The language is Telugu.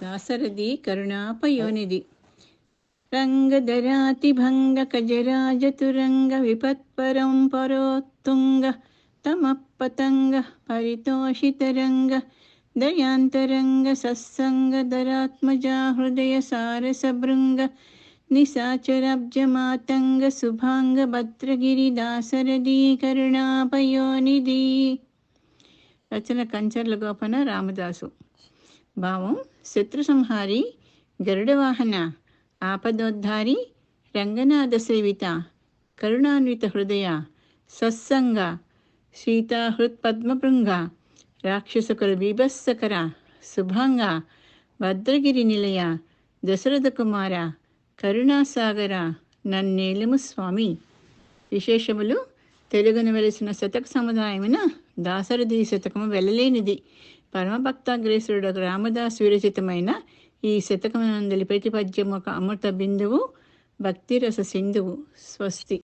దాసరథి కరుణాపయోనిధి. రంగధరాతిభంగ కజరాజతురంగ విపత్పరం పరోత్తుంగ తమపతంగ పరితోషితరంగ దయాంతరంగ సత్సంగ దరాత్మజా హృదయ సారసభృంగ నిశాచరబ్జమాతంగ శుభాంగ భద్రగిరి దాసరథి కరుణాపయోనిధి. రచన కంచర్ల గోపన రామదాసు. భావం శత్రు సంహారి గరుడవాహన ఆపదోద్ధారి రంగనాథ సేవిత కరుణాన్విత హృదయ సత్సంగ సీతాహృత్పద్మభృంగ రాక్షసకుల బీభత్సకర శుభంగ భద్రగిరి నిలయ దశరథ కుమార కరుణాసాగర నన్నేలము స్వామి. విశేషములు తెలుగును వెలిసిన శతక సముదాయమున దాసరథి శతకము వెళ్ళలేనిది. పరమభక్తాగ్రేసుడు రామదాస్ విరచితమైన ఈ శతకమునందలి ప్రతిపద్యం ఒక అమృత బిందువు భక్తిరస సింధువు స్వస్తి.